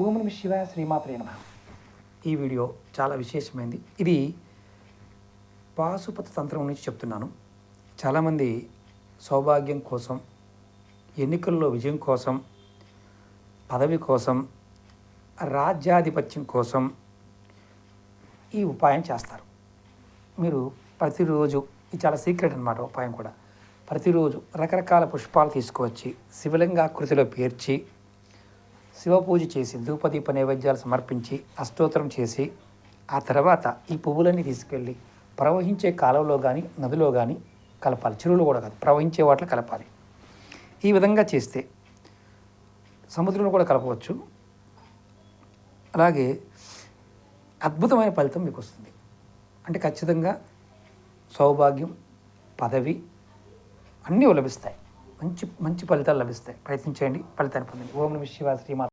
ఓం నమ శివాయ శ్రీమాత్రే నమ. ఈ వీడియో చాలా విశేషమైంది. ఇది పాశుపత తంత్రం నుంచి చెప్తున్నాను. చాలామంది సౌభాగ్యం కోసం ఎన్నికల్లో విజయం కోసం పదవి కోసం రాజ్యాధిపత్యం కోసం ఈ ఉపాయం చేస్తారు. మీరు ప్రతిరోజు ఇది చాలా సీక్రెట్ అనమాట ఉపాయం కూడా ప్రతిరోజు రకరకాల పుష్పాలు తీసుకువచ్చి శివలింగాకృతిలో పేర్చి శివ పూజ చేసి ధూపదీప నైవేద్యాలు సమర్పించి అష్టోత్తరం చేసి ఆ తర్వాత ఈ పువ్వులన్నీ తీసుకెళ్ళి ప్రవహించే కాలంలో కానీ నదిలో కానీ కలపాలి. చెరువులో కూడా కాదు ప్రవహించే వాటిలో కలపాలి. ఈ విధంగా చేస్తే సముద్రంలో కూడా కలపవచ్చు. అలాగే అద్భుతమైన ఫలితం మీకు వస్తుంది. అంటే ఖచ్చితంగా సౌభాగ్యం పదవి అన్నీ లభిస్తాయి. మంచి మంచి ఫలితాలు లభిస్తాయి. ప్రయత్నించండి ఫలితాన్ని పొందండి. ఓం నమ శివ శ్రీమాత